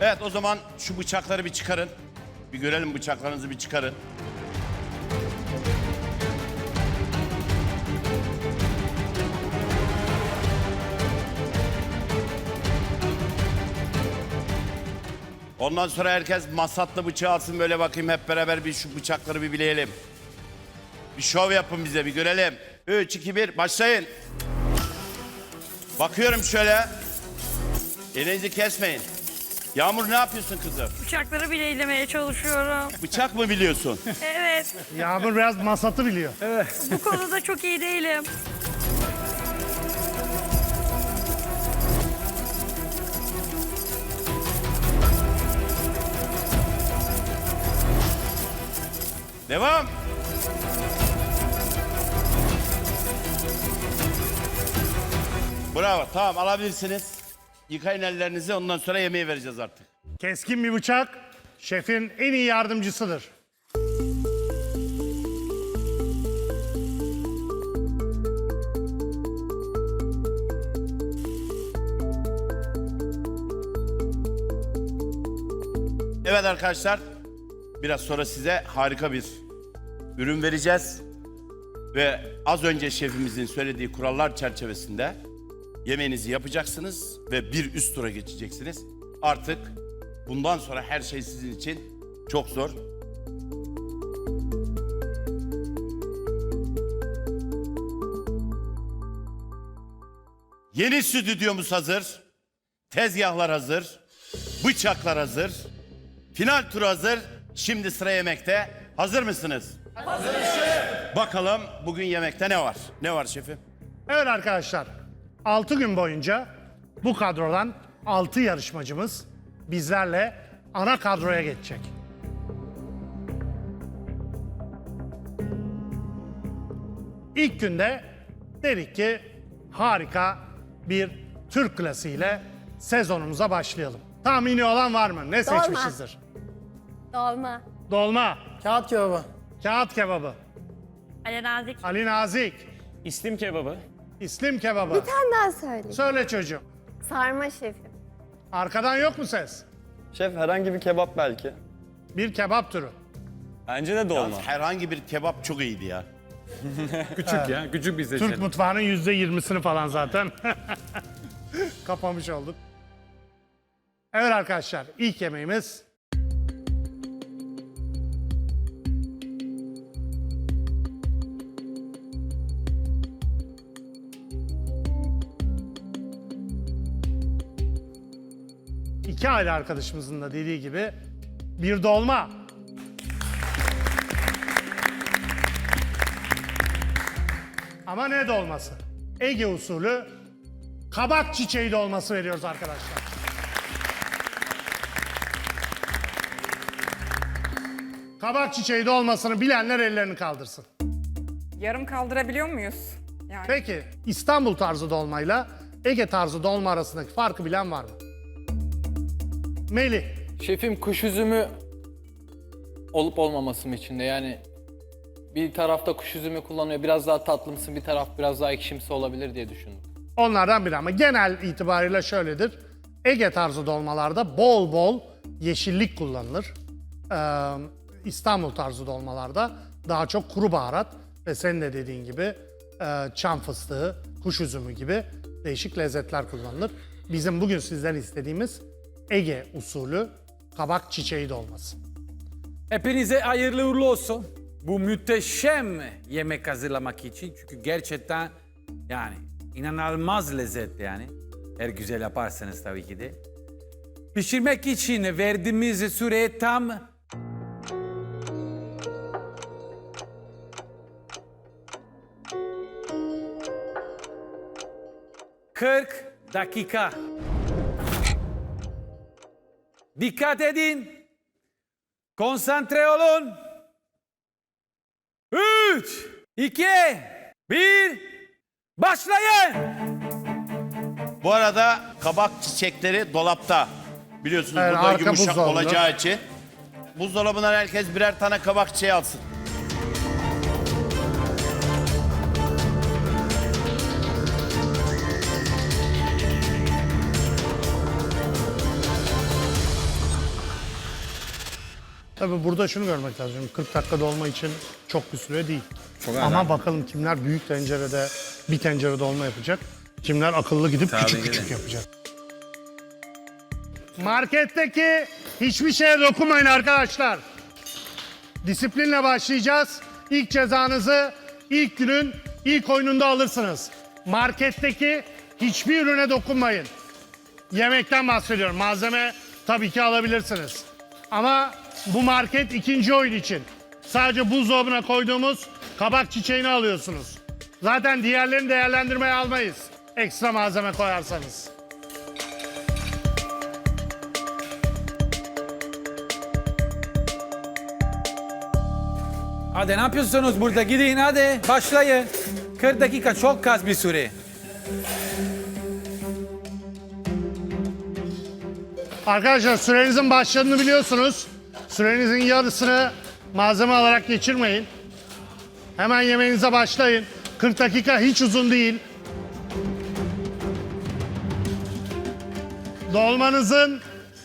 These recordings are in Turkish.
Evet o zaman şu bıçakları bir çıkarın. Bir görelim bıçaklarınızı bir çıkarın. Ondan sonra herkes masatlı bıçağı alsın böyle bakayım hep beraber bir şu bıçakları bir bileyelim. Bir şov yapın bize bir görelim. 3, 2, 1 başlayın. Bakıyorum şöyle. Elinizi kesmeyin. Yağmur ne yapıyorsun kızım? Bıçakları bileylemeye çalışıyorum. Bıçak mı biliyorsun? Evet, Yağmur biraz masatı biliyor. bu konuda çok iyi değilim. Devam. Bravo tamam alabilirsiniz. Yıkayın ellerinizi ondan sonra yemeği vereceğiz artık. Keskin bir bıçak şefin en iyi yardımcısıdır. Evet arkadaşlar biraz sonra size harika bir ürün vereceğiz. Ve az önce şefimizin söylediği kurallar çerçevesinde yemeğinizi yapacaksınız ve bir üst tura geçeceksiniz. Artık bundan sonra her şey sizin için çok zor. Yeni stüdyomuz hazır. Tezgahlar hazır. Bıçaklar hazır. Final turu hazır. Şimdi sıra yemekte. Hazır mısınız? Hazırız Bakalım bugün yemekte ne var? Ne var şefim? Evet arkadaşlar 6 gün boyunca bu kadrodan 6 yarışmacımız bizlerle ana kadroya geçecek. İlk günde dedik ki harika bir Türk klasiğiyle sezonumuza başlayalım. Tahmini olan var mı? Ne Dolma. seçmişizdir? Dolma. Dolma, Kağıt kebabı. kağıt kebabı, Ali Nazik, Ali Nazik, İslim kebabı. İslim kebabı. Bir tane daha söyleyeyim. Söyle çocuğum. Sarma şefim. Arkadan yok mu ses? Şef herhangi bir kebap belki. Bir kebap türü. Bence de dolma. Herhangi bir kebap çok iyiydi ya. Küçük ya. Küçük bir Türk seçenek. mutfağının yüzde yirmisini falan zaten kapamış olduk. Evet arkadaşlar ilk yemeğimiz iki aile arkadaşımızın da dediği gibi bir dolma. Ama ne dolması? Ege usulü kabak çiçeği dolması veriyoruz arkadaşlar. Kabak çiçeği dolmasını bilenler ellerini kaldırsın. Yarım kaldırabiliyor muyuz? Yani Peki İstanbul tarzı dolmayla Ege tarzı dolma arasındaki farkı bilen var mı? Melih. Şefim kuş üzümü olup olmaması mı içinde? Yani bir tarafta kuş üzümü kullanıyor, biraz daha tatlımsı, bir taraf biraz daha ekşimsi olabilir diye düşündüm. Onlardan biri ama genel itibariyle şöyledir. Ege tarzı dolmalarda bol bol yeşillik kullanılır. Ee, İstanbul tarzı dolmalarda daha çok kuru baharat ve senin de dediğin gibi e, çam fıstığı, kuş üzümü gibi değişik lezzetler kullanılır. Bizim bugün sizden istediğimiz Ege usulü kabak çiçeği dolması. Hepinize hayırlı uğurlu olsun. Bu müteşem yemek hazırlamak için. Çünkü gerçekten yani inanılmaz lezzetli yani. Eğer güzel yaparsanız tabii ki de. Pişirmek için verdiğimiz süre tam 40 dakika. Dikkat edin. Konsantre olun. 3, 2, 1, başlayın. Bu arada kabak çiçekleri dolapta. Biliyorsunuz Evet, burada arka yumuşak buzdolabında. olacağı için. Buzdolabından herkes birer tane kabak çiçeği alsın. Tabii burada şunu görmek lazım. 40 dakika dolma için çok bir süre değil. Ama bakalım kimler büyük tencerede bir tencere dolma yapacak. Kimler akıllı gidip Tabii küçük küçük yapacak. Marketteki hiçbir şeye dokunmayın arkadaşlar. Disiplinle başlayacağız. İlk cezanızı ilk günün ilk oyununda alırsınız. Marketteki hiçbir ürüne dokunmayın. Yemekten bahsediyorum. Malzeme tabii ki alabilirsiniz. Ama bu market ikinci oyun için. Sadece buzdolabına koyduğumuz kabak çiçeğini alıyorsunuz. Zaten diğerlerini değerlendirmeye almayız. Ekstra malzeme koyarsanız. Hadi ne yapıyorsunuz burada? Gidin hadi başlayın. 40 dakika çok az bir süre. Arkadaşlar sürenizin başladığını biliyorsunuz. Sürenizin yarısını malzeme alarak geçirmeyin. Hemen yemeğinize başlayın. 40 dakika hiç uzun değil. Dolmanızın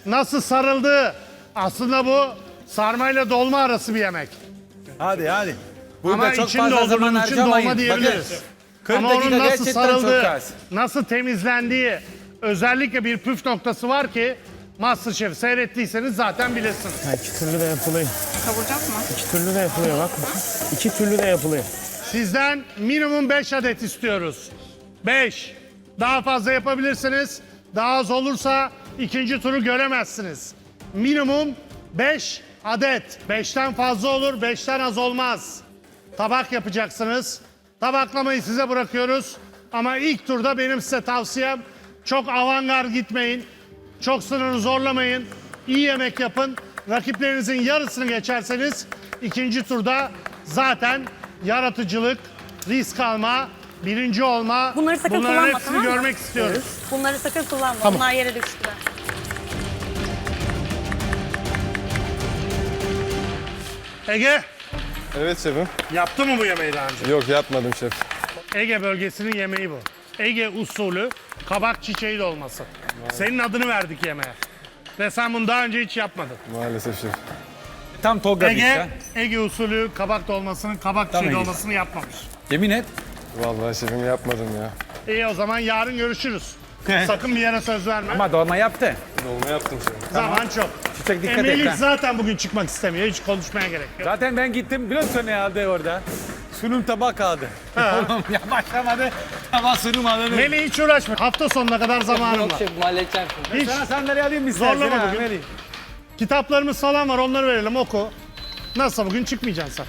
nasıl sarıldığı aslında bu sarmayla dolma arası bir yemek. Hadi hadi. Burada Ama çok için fazla zaman için harcamayın. dolma diyebiliriz. Bakın, 40 Ama dakika onun nasıl gerçekten sarıldığı, az. nasıl temizlendiği özellikle bir püf noktası var ki Masterchef seyrettiyseniz zaten bilirsiniz. İki türlü de yapılıyor. Kavuracak mı? İki türlü de yapılıyor bak. İki türlü de yapılıyor. Sizden minimum 5 adet istiyoruz. 5. Daha fazla yapabilirsiniz. Daha az olursa ikinci turu göremezsiniz. Minimum 5 adet. 5'ten fazla olur, 5'ten az olmaz. Tabak yapacaksınız. Tabaklamayı size bırakıyoruz. Ama ilk turda benim size tavsiyem çok avantgard gitmeyin. Çok sınırı zorlamayın. İyi yemek yapın. Rakiplerinizin yarısını geçerseniz ikinci turda zaten yaratıcılık, risk alma, birinci olma Bunları sakın bunların kullanma, hepsini tamam mı? görmek istiyoruz. Bunları sakın kullanma. Bunlar yere düştüler. Ege Evet şefim. yaptı mı bu yemeği daha önce? Yok yapmadım şef. Ege bölgesinin yemeği bu. Ege usulü kabak çiçeği dolması. Senin adını verdik yemeğe. Ve sen bunu daha önce hiç yapmadın. Maalesef şef. Tam Tolga Ege, Ege. Ege usulü kabak dolmasının kabak çiçeği Ege. dolmasını yapmamış. Yemin et. Vallahi şefim yapmadım ya. İyi o zaman yarın görüşürüz. Sakın bir yere söz verme. Ama dolma yaptı. Dolma yaptım şefim. Zaman çok. Çiçek dikkat et. Emelik ha. zaten bugün çıkmak istemiyor. Hiç konuşmaya gerek yok. Zaten ben gittim biliyor musun ne aldı orada? Sunum tabak aldı. Oğlum ya başlamadı. Tabak sunum aldı. Melih hiç uğraşma. Hafta sonuna kadar zamanım var. şefim halledeceğim şimdi. Hiç Sana sandalye alayım mı istersin? Zorlama ha, bugün. Melih? kitaplarımız falan var onları verelim oku. Nasıl bugün çıkmayacaksın sen?